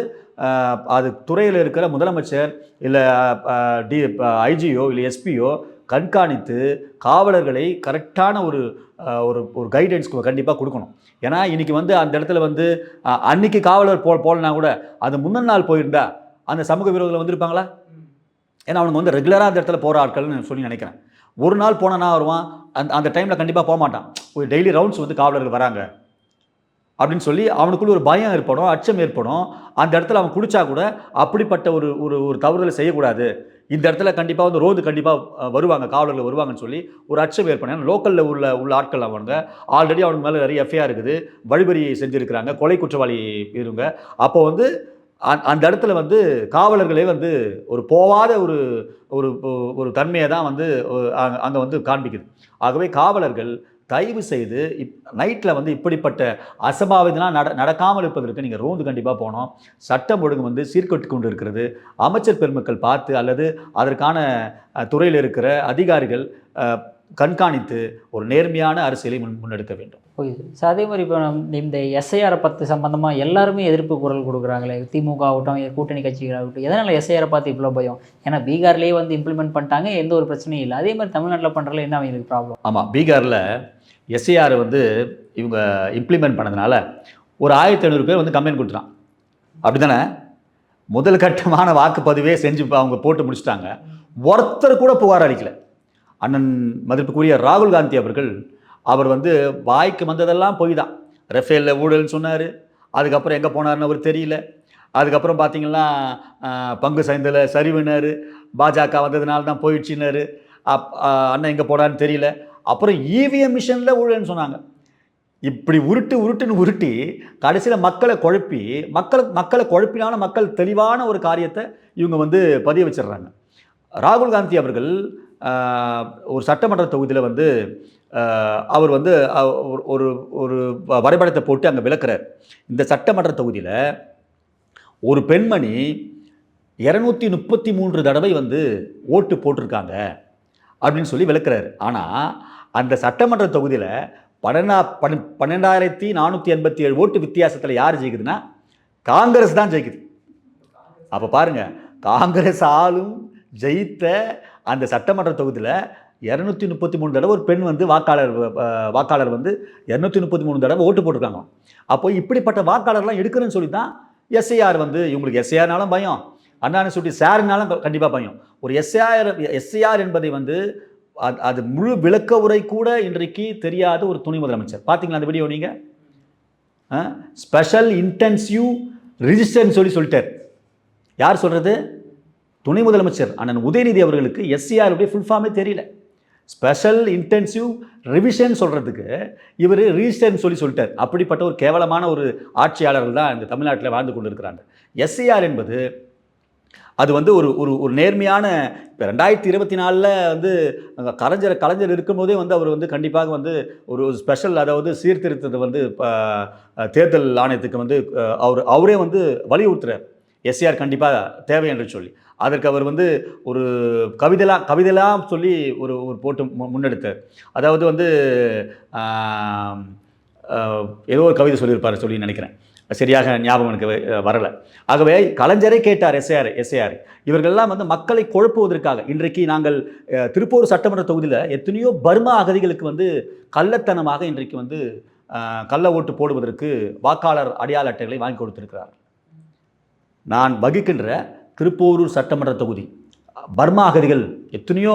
அது துறையில் இருக்கிற முதலமைச்சர் இல்லை டி ஐஜியோ இல்லை எஸ்பியோ கண்காணித்து காவலர்களை கரெக்டான ஒரு ஒரு ஒரு கைடன்ஸ் கண்டிப்பாக கொடுக்கணும். ஏன்னா இன்றைக்கி வந்து அந்த இடத்துல வந்து அன்னைக்கு காவலர் போ போலனா கூட அது முந்தின நாள் போயிருந்தா அந்த சமூக விரோதிகள் வந்திருப்பாங்களா? ஏன்னா அவனுக்கு வந்து ரெகுலராக அந்த இடத்துல போகிற ஆட்கள்னு சொல்லி நினைக்கிறேன். ஒரு நாள் போனனா வருவான்? அந்த அந்த டைமில் கண்டிப்பாக போக மாட்டான். ஒரு டெய்லி ரவுண்ட்ஸ் வந்து காவலர்கள் வராங்க. அப்படின்னு சொல்லி அவனுக்குள்ள ஒரு பயம் ஏற்படும் அச்சம் ஏற்படும். அந்த இடத்துல அவன் குடித்தா கூட அப்படிப்பட்ட ஒரு ஒரு ஒரு தவறுதலை செய்யக்கூடாது. இந்த இடத்துல கண்டிப்பாக வந்து ரோந்து கண்டிப்பாக வருவாங்க காவலர்கள் வருவாங்கன்னு சொல்லி ஒரு அச்சம் ஏற்படும். ஏன்னா லோக்கலில் உள்ள உள்ள ஆட்கள் அவனுங்க ஆல்ரெடி அவங்க மேலே நிறைய எஃப்ஐஆர் இருக்குது. வழிபறி செஞ்சுருக்கிறாங்க. கொலை குற்றவாளி இருங்க. அப்போ வந்து அந்த இடத்துல வந்து காவலர்களே வந்து ஒரு போவாத ஒரு ஒரு ஒரு தன்மையை தான் வந்து அங்கே வந்து காண்பிக்குது. ஆகவே காவலர்கள் தயவு செய்து இப் நைட்டில் வந்து இப்படிப்பட்ட அசம்பாவிதம்லாம் நட நடக்காமல் இருப்பதற்கு நீங்கள் ரோந்து கண்டிப்பாக போனோம் சட்டம் ஒழுங்கு வந்து சீர்கட்டு கொண்டு இருக்கிறது. அமைச்சர் பெருமக்கள் பார்த்து அல்லது அதற்கான துறையில் இருக்கிற அதிகாரிகள் கண்காணித்து ஒரு நேர்மையான அரசியலை முன் முன்னெடுக்க வேண்டும். ஓகே ஸோ அதே மாதிரி இப்போ இந்த எஸ்ஐஆரை பற்றி சம்மந்தமாக எல்லாருமே எதிர்ப்பு குரல் கொடுக்குறாங்களே. திமுக ஆகட்டும் கூட்டணி கட்சிகளாகட்டும் எதனால் எஸ்ஐஆரை பார்த்து இவ்வளோ பயம்? ஏன்னா பீகார்லேயே வந்து இம்ப்ளிமெண்ட் பண்ணிட்டாங்க எந்த ஒரு பிரச்சனையும் இல்லை. அதே மாதிரி தமிழ்நாட்டில் பண்ணுறதுல என்ன அவங்களுக்கு ப்ராப்ளம் ஆமாம் பீகாரில் எஸ்ஏஆர் வந்து இவங்க இம்ப்ளிமெண்ட் பண்ணதுனால ஒரு ஆயிரத்தி ஐநூறு பேர் வந்து கம்ப்ளைண்ட் கொடுத்துட்டான். அப்படி தானே முதல் கட்டமான வாக்குப்பதிவே செஞ்சு அவங்க போட்டு முடிச்சிட்டாங்க. ஒருத்தர் கூட புகார் அளிக்கல. அண்ணன் மதிப்புக்குரிய ராகுல் காந்தி அவர்கள் அவர் வந்து வாய்க்கு வந்ததெல்லாம் போய் தான் ரஃபேலில் ஊழல்னு சொன்னார். அதுக்கப்புறம் எங்கே போனார்னு அவர் தெரியல. அதுக்கப்புறம் பார்த்தீங்கன்னா பங்கு சைந்தில் சரிவுனாரு. பாஜக வந்ததுனால தான் போயிடுச்சுன்னாரு. அப் அண்ணன் எங்கே போனார்னு தெரியல. அப்புறம் இவிஎம் மிஷனில் ஊழல்னு சொன்னாங்க. இப்படி உருட்டு உருட்டுன்னு உருட்டி கடைசியில் மக்களை குழப்பி மக்களை மக்களை குழப்பினாலும் மக்கள் தெளிவான ஒரு காரியத்தை இவங்க வந்து பதிய வச்சிடுறாங்க. ராகுல் காந்தி அவர்கள் ஒரு சட்டமன்ற தொகுதியில் வந்து அவர் வந்து ஒரு- ஒரு ஒரு வ- வரைபடத்தை போட்டு அங்கே விளக்குறார். இந்த சட்டமன்ற தொகுதியில் ஒரு பெண்மணி இரநூத்தி முப்பத்தி மூன்று தடவை வந்து ஓட்டு போட்டிருக்காங்க. அப்படின்னு சொல்லி விளக்குறாரு. ஆனால் அந்த சட்டமன்ற தொகுதியில் பன்னெண்டா பன் பன்னெண்டாயிரத்தி நானூற்றி எண்பத்தி ஏழு ஓட்டு வித்தியாசத்தில் யார் ஜெயிக்குதுன்னா காங்கிரஸ் தான் ஜெயிக்குது. அப்போ பாருங்க காங்கிரஸ் ஆளும் ஜெயித்த அந்த சட்டமன்ற தொகுதியில் இரநூத்தி முப்பத்தி மூணு தடவை ஒரு பெண் வந்து வாக்காளர் வாக்காளர் வந்து இரநூத்தி முப்பத்தி மூணு தடவை ஓட்டு போட்டிருக்காங்க அப்போ இப்படிப்பட்ட வாக்காளர்லாம் எடுக்கிறேன்னு சொல்லி தான் எஸ்ஐஆர் வந்து இவங்களுக்கு எஸ்ஐஆர்னாலும் பயம். அண்ணான்னு சொல்லி சாருனாலும் கண்டிப்பாக பயம். ஒரு எஸ்ஏஆர் எஸ்ஏஆர் என்பதை வந்து அது அது முழு விளக்க உரை கூட இன்றைக்கு தெரியாத ஒரு துணை முதலமைச்சர். பார்த்தீங்களா அந்த வீடியோ நீங்கள் ஸ்பெஷல் இன்டென்சிவ் ரிஜிஸ்டர்னு சொல்லி சொல்லிட்டார். யார் சொல்கிறது துணை முதலமைச்சர் அண்ணன் உதயநிதி அவர்களுக்கு எஸ்சிஆருடைய ஃபுல் ஃபார்மே தெரியல. ஸ்பெஷல் இன்டென்சிவ் ரிவிஷன் சொல்கிறதுக்கு இவர் ரிஜிஸ்டர்னு சொல்லி சொல்லிட்டார். அப்படிப்பட்ட ஒரு கேவலமான ஒரு ஆட்சியாளர்கள் தான் இந்த தமிழ்நாட்டில் வாழ்ந்து கொண்டு இருக்கிறாங்க எஸ்சிஆர் என்பது அது வந்து ஒரு ஒரு ஒரு நேர்மையான இப்போ ரெண்டாயிரத்தி இருபத்தி நாலில் வந்து கலைஞர் கலைஞர் இருக்கும்போதே வந்து அவர் வந்து கண்டிப்பாக வந்து ஒரு ஸ்பெஷல் அதாவது சீர்திருத்தத்தை வந்து தேர்தல் ஆணையத்துக்கு வந்து அவர் அவரே வந்து வலியுறுத்துறார். எஸ்ஆர் கண்டிப்பாக தேவை என்று சொல்லி. அதற்கு அவர் வந்து ஒரு கவிதைலாம் கவிதைலாம் சொல்லி ஒரு ஒரு போட்டு மு- முன்னெடுத்தார். அதாவது வந்து ஏதோ ஒரு கவிதை சொல்லியிருப்பார் சொல்லி நினைக்கிறேன். சரியாக ஞாபகம் எனக்கு வரலை. ஆகவே கலைஞரை கேட்டார் எஸ்ஏஆர் எஸ்ஏஆர். இவர்கள்லாம் வந்து மக்களை குழப்புவதற்காக இன்றைக்கு நாங்கள் திருப்பூர் சட்டமன்ற தொகுதியில் எத்தனையோ பர்மா அகதிகளுக்கு வந்து கள்ளத்தனமாக இன்றைக்கு வந்து கள்ள ஓட்டு போடுவதற்கு வாக்காளர் அடையாள அட்டைகளை வாங்கி கொடுத்திருக்கிறார். நான் வகிக்கின்ற திருப்பூரூர் சட்டமன்ற தொகுதி பர்மா அகதிகள் எத்தனையோ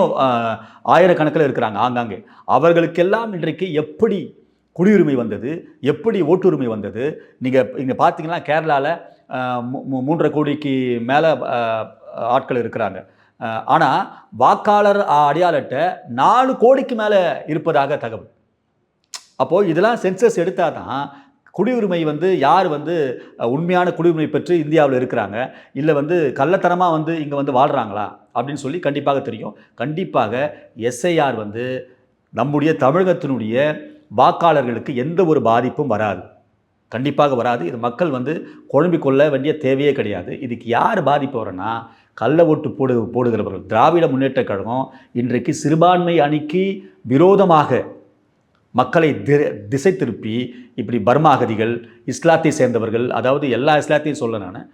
ஆயிரக்கணக்கில் இருக்கிறாங்க ஆங்காங்கே. அவர்களுக்கெல்லாம் இன்றைக்கு எப்படி குடியுரிமை வந்தது. எப்படி ஓட்டுரிமை வந்தது? நீங்கள் இங்கே பார்த்தீங்கன்னா கேரளாவில் மூன்றரை கோடிக்கு மேலே ஆட்கள் இருக்கிறாங்க. ஆனால் வாக்காளர் அடையாள அட்டை நாலு கோடிக்கு மேலே இருப்பதாக தகவல். அப்போது இதெல்லாம் சென்சஸ் எடுத்தால் தான் குடியுரிமை வந்து யார் வந்து உண்மையான குடியுரிமை பெற்று இந்தியாவில் இருக்கிறாங்க இல்லை வந்து கள்ளத்தனமாக வந்து இங்கே வந்து வாழ்கிறாங்களா அப்படின்னு சொல்லி கண்டிப்பாக தெரியும். கண்டிப்பாக எஸ்ஐஆர் வந்து நம்முடைய தமிழகத்தினுடைய வாக்காளர்களுக்கு எந்த ஒரு பாதிப்பும் வராது. கண்டிப்பாக வராது. இது மக்கள் வந்து குழம்பிக் கொள்ள வேண்டிய தேவையே கிடையாது. இதுக்கு யார் பாதிப்பு வரனா கள்ள ஓட்டு போடு போடுகிறவர்கள். திராவிட முன்னேற்ற கழகம் இன்றைக்கு சிறுபான்மை அணிக்கு விரோதமாக மக்களை தி- திசை திருப்பி இப்படி பர்மா அகதிகள் இஸ்லாத்தை சேர்ந்தவர்கள் அதாவது எல்லா இஸ்லாத்தையும் சொல்ல நான்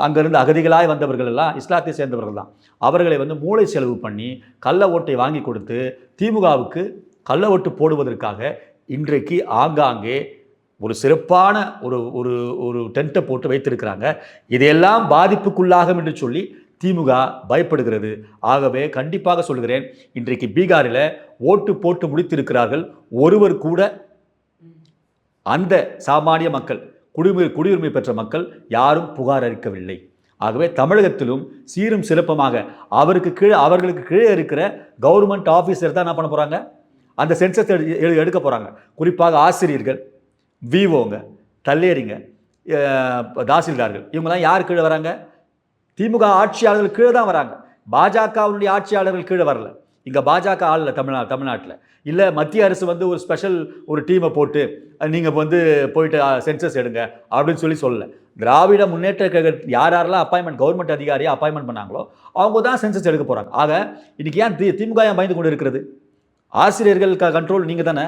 அங்கேருந்து அகதிகளாய் வந்தவர்கள் எல்லாம் இஸ்லாத்தை சேர்ந்தவர்கள் தான். அவர்களை வந்து மூளை செலவு பண்ணி கள்ள ஓட்டை வாங்கி கொடுத்து திமுகவுக்கு கள்ள ஓட்டு போடுவதற்காக இன்றைக்கு ஆங்காங்கே ஒரு சிறப்பான ஒரு ஒரு ஒரு டென்ட்டை போட்டு வைத்திருக்கிறாங்க. இதையெல்லாம் பாதிப்புக்குள்ளாகும் என்று சொல்லி திமுக பயப்படுகிறது. ஆகவே கண்டிப்பாக சொல்கிறேன் இன்றைக்கு பீகாரில் ஓட்டு போட்டு முடித்திருக்கிறார்கள் ஒருவர் கூட அந்த சாமானிய மக்கள் குடியுரிமை குடியுரிமை பெற்ற மக்கள் யாரும் புகார் அளிக்கவில்லை. ஆகவே தமிழகத்திலும் சீரும் சிறப்பமாக அவருக்கு கீழே அவர்களுக்கு கீழே இருக்கிற கவர்மெண்ட் ஆஃபீஸர் தான் என்ன பண்ண போகிறாங்க அந்த சென்சஸ் எடுக்க போகிறாங்க குறிப்பாக ஆசிரியர்கள் விவோங்க தல்லேரிங்க தாசில்தார்கள். இவங்கெல்லாம் யார் கீழே வராங்க? திமுக ஆட்சியாளர்கள் கீழே தான் வராங்க. பாஜகவுடைய ஆட்சியாளர்கள் கீழே வரல. இங்கே பாஜக ஆளல தமிழ்நா தமிழ்நாட்டில். இல்லை மத்திய அரசு வந்து ஒரு ஸ்பெஷல் ஒரு டீமை போட்டு நீங்கள் வந்து போயிட்டு சென்சஸ் எடுங்க அப்படின்னு சொல்லி சொல்லலை. திராவிட முன்னேற்ற கழக யார் யாரெல்லாம் அப்பாயின்மெண்ட் கவர்மெண்ட் அதிகாரியை அப்பாயின்மெண்ட் பண்ணாங்களோ அவங்க தான் சென்சஸ் எடுக்க போகிறாங்க ஆக இன்றைக்கி ஏன் தி திமுக ஏன் பயந்து கொண்டு இருக்கிறது? ஆசிரியர்கள் க கண்ட்ரோல் நீங்கள் தானே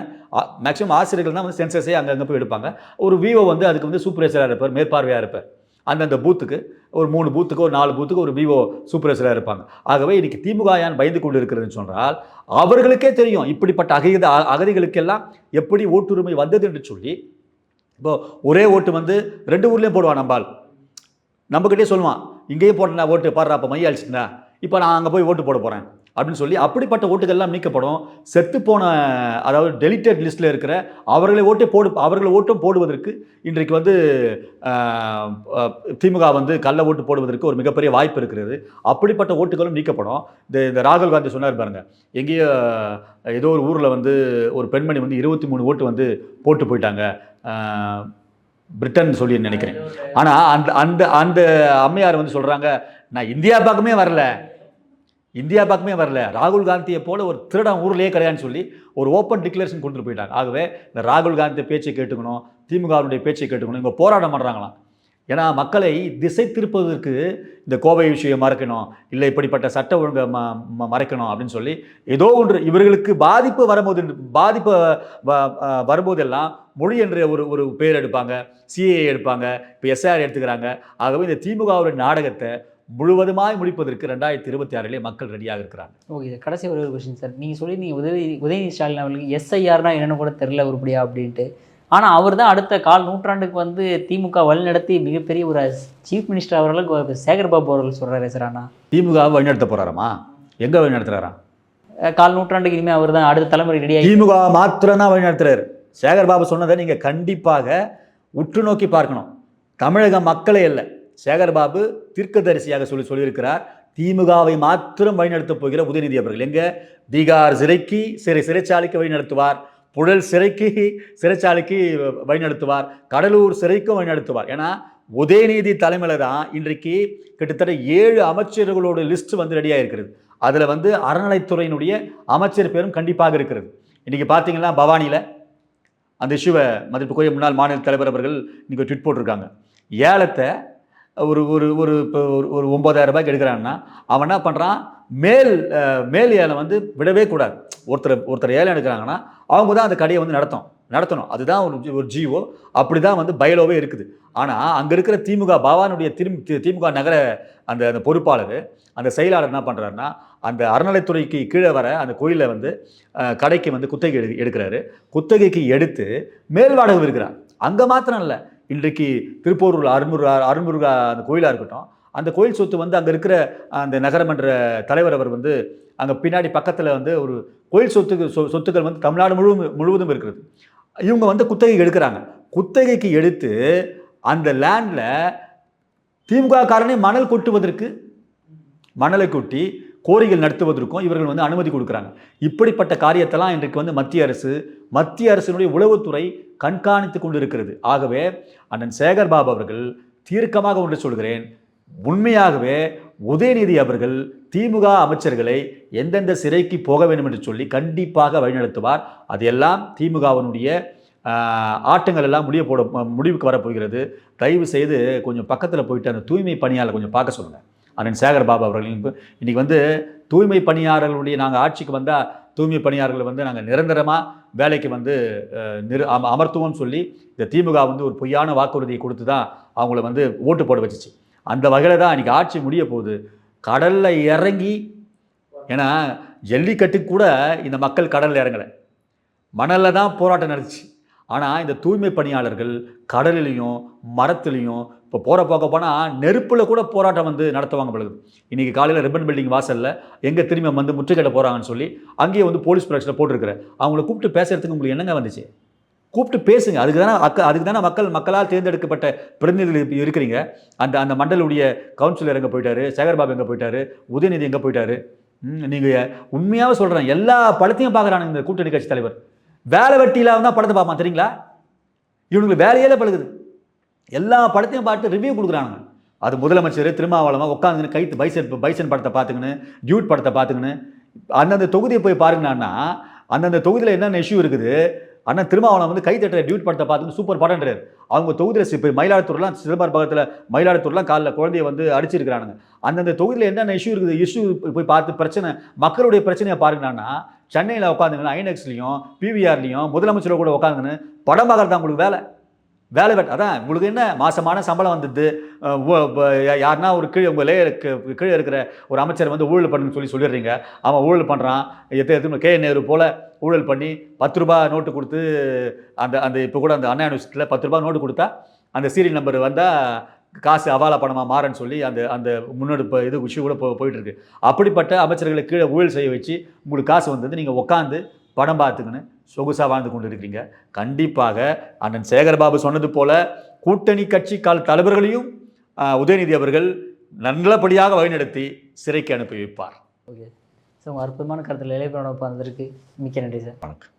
மேக்ஸிமம் ஆசிரியர்கள் தான் வந்து சென்சஸே அங்கே அங்கே போய் எடுப்பாங்க. ஒரு விஓ வந்து அதுக்கு வந்து சூப்பர்வைசராக இருப்பார் மேற்பார்வையாக இருப்பார். அந்தந்த பூத்துக்கு ஒரு மூணு பூத்துக்கு ஒரு நாலு பூத்துக்கு ஒரு விஓ சூப்பர்வைசராக இருப்பாங்க. ஆகவே இன்றைக்கி திமுக யான் பயந்து கொண்டு இருக்கிறதுன்னு சொன்னால் அவர்களுக்கே தெரியும் இப்படிப்பட்ட அகதி அகதிகளுக்கெல்லாம் எப்படி ஓட்டுரிமை வந்தது என்று சொல்லி இப்போ ஒரே ஓட்டு வந்து ரெண்டு ஊர்லேயும் போடுவான் நம்பால் நம்மக்கிட்டே சொல்லுவான் இங்கேயும் போட்டேன் ஓட்டு பாடுறா அப்போ மைய அழிச்சுட்டா இப்போ நான் அங்கே போய் ஓட்டு போட போகிறேன் அப்படின்னு சொல்லி அப்படிப்பட்ட ஓட்டுகள்லாம் நீக்கப்படும். செத்து போன அதாவது டெலிட்டட் லிஸ்ட்டில் இருக்கிற அவர்களை ஓட்டே போடு அவர்களை ஓட்டும் போடுவதற்கு இன்றைக்கு வந்து திமுக வந்து கள்ள ஓட்டு போடுவதற்கு ஒரு மிகப்பெரிய வாய்ப்பு இருக்கிறது. அப்படிப்பட்ட ஓட்டுகளும் நீக்கப்படும். இந்த இந்த ராகுல் காந்தி சொன்னார் பாருங்கள் எங்கேயோ ஏதோ ஒரு ஊரில் வந்து ஒரு பெண்மணி வந்து இருபத்தி மூணு ஓட்டு வந்து போட்டு போயிட்டாங்க. பிரிட்டன் சொல்லி நினைக்கிறேன். ஆனால் அந்த அந்த அந்த அம்மையார் வந்து சொல்கிறாங்க நான் இந்தியா பக்கமே வரல. இந்தியா பக்கமே வரல. ராகுல் காந்தியை போல ஒரு திருடம் ஊர்லேயே கிடையாதுன்னு சொல்லி ஒரு ஓப்பன் டிக்ளரேஷன் கொண்டு போயிட்டாங்க. ஆகவே இந்த ராகுல் காந்தி பேச்சை கேட்டுக்கணும் திமுகவினுடைய பேச்சை கேட்டுக்கணும் இவங்க போராட்டம் பண்ணுறாங்களாம் ஏன்னா மக்களை திசை திருப்பதற்கு இந்த கோவை விஷயம் மறைக்கணும் இல்லை இப்படிப்பட்ட சட்ட ஒழுங்கை ம ம- மறைக்கணும் அப்படின்னு சொல்லி ஏதோ ஒன்று இவர்களுக்கு பாதிப்பு வரும்போது பாதிப்பு வ- வரும்போதெல்லாம் மொழி என்ற ஒரு ஒரு பேர் எடுப்பாங்க சிஏ எடுப்பாங்க இப்போ எஸ்ஆர் எடுத்துக்கிறாங்க. ஆகவே இந்த திமுகவுடைய நாடகத்தை முழுவதுமாய் முடிப்பதற்கு ரெண்டாயிரத்தி இருபத்தி ஆறிலே மக்கள் ரெடியாக இருக்கிறாங்க. ஓகே கடைசி ஒரு ஒரு கொஸ்டின் சார் நீங்கள் சொல்லி நீங்கள் உதவி உதயநிதி ஸ்டாலின் அவர்களுக்கு எஸ்ஐஆர்னா என்னன்னு கூட தெரில உருப்படியா அப்படின்ட்டு. ஆனால் அவர் தான் அடுத்த கால் நூற்றாண்டுக்கு வந்து திமுக வழிநடத்தி மிகப்பெரிய ஒரு சீஃப் மினிஸ்டர் அவர்களுக்கு சேகர் பாபு அவர்கள் சொல்கிறாரு சார் ஆனால் திமுக வழிநடத்த போறாராமா? எங்க வழிநடத்துறாராம் கால் நூற்றாண்டுக்கு இனிமேல் அவர் தான் அடுத்த தலைமுறை ரெடியாகி திமுக மாத்திரம் தான் வழிநடத்துறாரு. சேகர் பாபு சொன்னதை நீங்க கண்டிப்பாக உற்று நோக்கி பார்க்கணும். தமிழக மக்களே இல்லை. சேகர் பாபு தீர்க்கதரிசியாக சொல்லி சொல்லியிருக்கிறார். திமுகவை மாத்திரம் வழிநடத்தப் போகிற உதயநிதி அவர்கள் எங்க? பீகார் சிறைக்கு சிறை சிறைச்சாலைக்கு வழிநடத்துவார். புழல் சிறைக்கு சிறைச்சாலைக்கு வழிநடத்துவார். கடலூர் சிறைக்கும் வழிநடத்துவார். ஏன்னா உதயநிதி தலைமையில் தான் இன்றைக்கு கிட்டத்தட்ட ஏழு அமைச்சர்களோட லிஸ்ட் வந்து ரெடியாக இருக்கிறது அதில் வந்து அறநிலைத்துறையினுடைய அமைச்சர் பேரும் கண்டிப்பாக இருக்கிறது. இன்றைக்கி பார்த்தீங்கன்னா பவானியில் அந்த இஷ்யூவை மதிப்புக்குரிய முன்னாள் மாநில தலைவர் அவர்கள் இன்றைக்கி ட்விட் போட்டிருக்காங்க. ஏலத்தை ஒரு ஒரு ஒரு இப்போ ஒரு ஒரு ஒம்பதாயிரம் ரூபாய்க்கு எடுக்கிறான்னா அவன் என்ன பண்ணுறான் மேல் மேல் ஏழை வந்து விடவே கூடாது. ஒருத்தர் ஒருத்தர் ஏழை எடுக்கிறாங்கன்னா அவங்க தான் அந்த கடையை வந்து நடத்தும் நடத்தணும். அதுதான் ஒரு ஒரு ஜீவோ. அப்படி தான் வந்து பைலோவே இருக்குது. ஆனால் அங்கே இருக்கிற திமுக பவானுடைய திரு திமுக நகர அந்த அந்த பொறுப்பாளர் அந்த செயலாளர் என்ன பண்ணுறாருன்னா அந்த அறநிலைத்துறைக்கு கீழே வர அந்த கோயிலை வந்து கடைக்கு வந்து குத்தகை எடு எடுக்கிறாரு. குத்தகைக்கு எடுத்து மேல் வாடகை இருக்கிறார் அங்கே மாத்திரம் இல்லை. இன்றைக்கு திருப்போரூர் அருண்முரு அருண்முருகா அந்த கோயிலாக இருக்கட்டும் அந்த கோயில் சொத்து வந்து அங்கே இருக்கிற அந்த நகரமன்ற தலைவர் அவர் வந்து அங்கே பின்னாடி பக்கத்தில் வந்து ஒரு கோயில் சொத்துக்கு சொ சொத்துக்கள் வந்து தமிழ்நாடு முழுவதும் முழுவதும் இருக்கிறது. இவங்க வந்து குத்தகைக்கு எடுக்கிறாங்க. குத்தகைக்கு எடுத்து அந்த லேண்டில் திமுக காரனே மணல் கொட்டுவதற்கு மணலை கொட்டி கோரிகள் நடத்துவதற்கும் இவர்கள் வந்து அனுமதி கொடுக்குறாங்க. இப்படிப்பட்ட காரியத்தெல்லாம் இன்றைக்கு வந்து மத்திய அரசு மத்திய அரசினுடைய உளவுத்துறை கண்காணித்து கொண்டு இருக்கிறது ஆகவே அண்ணன் சேகர் பாபு அவர்கள் தீர்க்கமாக ஒன்று சொல்கிறேன். உண்மையாகவே உதயநிதி அவர்கள் திமுக அமைச்சர்களை எந்தெந்த சிறைக்கு போக வேண்டும் என்று சொல்லி கண்டிப்பாக வழிநடத்துவார். அதையெல்லாம் திமுகவினுடைய ஆட்டங்கள் எல்லாம் முடிய போட முடிவுக்கு வரப்போகிறது. தயவு செய்து கொஞ்சம் பக்கத்தில் போயிட்டு அந்த தூய்மை பணியாளர் கொஞ்சம் பார்க்க சொல்லுங்கள் அண்ணன் சேகர் பாபு அவர்கள் இன்றைக்கி வந்து தூய்மை பணியாளர்களுடைய நாங்கள் ஆட்சிக்கு வந்தால் தூய்மை பணியாளர்களை வந்து நாங்கள் நிரந்தரமாக வேலைக்கு வந்து நிறு அம அமர்த்துவோம்னு சொல்லி இந்த திமுக வந்து ஒரு பொய்யான வாக்குறுதியை கொடுத்து தான் அவங்கள வந்து ஓட்டு போட வச்சுச்சு. அந்த வகையில் தான் இன்றைக்கி ஆட்சி முடிய போகுது. கடலில் இறங்கி ஏன்னா ஜல்லிக்கட்டு கூட இந்த மக்கள் கடலில் இறங்கலை. மணலில் தான் போராட்டம் நடந்துச்சு. ஆனால் இந்த தூய்மை பணியாளர்கள் கடலிலையும் மரத்துலேயும் இப்போ போகிற போக்க போனால் நெருப்பில் கூட போராட்டம் வந்து நடத்துவாங்க பிறகு இன்றைக்கி காலையில் ரிப்பன் பில்டிங் வாசலில் எங்கே திரும்பி வந்து முற்றுகையிட போகிறாங்கன்னு சொல்லி அங்கேயே வந்து போலீஸ் ப்ரொடக்ஷனில் போட்டிருக்கிறேன் அவங்கள கூப்பிட்டு பேசுகிறதுக்கு உங்களுக்கு என்னங்க வந்துச்சு? கூப்பிட்டு பேசுங்க. அதுக்கு தானே அக்க அதுக்கு தானே மக்கள் மக்களால் தேர்ந்தெடுக்கப்பட்ட பிரதிநிதிகள் இருக்கிறீங்க. அந்த அந்த மண்டலுடைய கவுன்சிலர் எங்கே போயிட்டாரு? சேகர்பாபு எங்கே போயிட்டாரு? உதயநிதி எங்கே போயிட்டாரு? நீங்கள் உண்மையாக சொல்கிறேன் எல்லா படத்தையும் பார்க்குறானுங்க இந்த கூட்டணி கட்சி தலைவர். வேலை வெட்டியில் தான் படத்தை பார்ப்பான். தெரியுங்களா? இவனுங்களுக்கு வேலையே பழகுது. எல்லா படத்தையும் பார்த்து ரிவ்யூ கொடுக்குறாங்க அது முதலமைச்சர் திருமாவளமாக உட்காந்துன்னு கைத்து பைசன் பைசன் படத்தை பார்த்துக்கின்னு டியூட் படத்தை பார்த்துக்கின்னு அந்தந்த தொகுதியை போய் பாருங்கண்ணா அந்தந்த தொகுதியில் என்னென்ன இஷ்யூ இருக்குது ஆனால் திருமாவளம் வந்து கை தட்டுற டியூட் படத்தை பார்த்துன்னு சூப்பர் படம்ன்றாரு. அவங்க தொகுதியில் இப்போ மயிலாடுதுறைலாம் சிதம்பரம் பக்கத்தில் மயிலாடுதுறைலாம் காலில் குழந்தைய வந்து அடிச்சிருக்கிறானுங்க. அந்தந்த தொகுதியில் என்னென்ன இஷ்யூ இருக்குது இஷ்யூ போய் பார்த்து பிரச்சனை மக்களுடைய பிரச்சனையை பாருங்கண்ணா சென்னையில் உட்காந்துங்கன்னு ஐநெக்ஸ்லையும் பிவிஆர்லையும் முதலமைச்சரோட கூட உட்காந்துன்னு படம் பார்க்குறது தான் உங்களுக்கு வேலை. வேலை வெட் அதான் உங்களுக்கு என்ன மாசமான சம்பளம் வந்தது? யாருன்னா ஒரு கீழே உங்கள் லேயருக்கு கீழே இருக்கிற ஒரு அமைச்சர் வந்து ஊழல் பண்ணுன்னு சொல்லி சொல்லிடுறீங்க. அவன் ஊழல் பண்ணுறான் எத்தனை எத்தனை கே. நேரு போல் ஊழல் பண்ணி பத்து ரூபா நோட்டு கொடுத்து அந்த அந்த இப்போ கூட அந்த அண்ணா யூனிவர்சிட்டியில் பத்து ரூபா நோட்டு கொடுத்தா அந்த சீரியல் நம்பர் வந்தால் காசு அவால பணமாக மாறன்னு சொல்லி அந்த அந்த முன்னெடுப்பு இது விஷயம் கூட போ போயிட்டுருக்கு. அப்படிப்பட்ட அமைச்சர்களை கீழே ஊழல் செய்ய வச்சு உங்களுக்கு காசு வந்தது நீங்கள் உட்காந்து படம் பார்த்துக்கின்னு சொகுசாக வாழ்ந்து கொண்டு இருக்கிறீங்க கண்டிப்பாக அண்ணன் சேகர்பாபு சொன்னது போல கூட்டணி கட்சி கால தலைவர்களையும் உதயநிதி அவர்கள் நல்லபடியாக வழிநடத்தி சிறைக்கு அனுப்பி வைப்பார். ஓகே. உங்கள் அற்புதமான கருத்தில் இளைய வந்திருக்கு மிக்க நன்றி சார். வணக்கம்.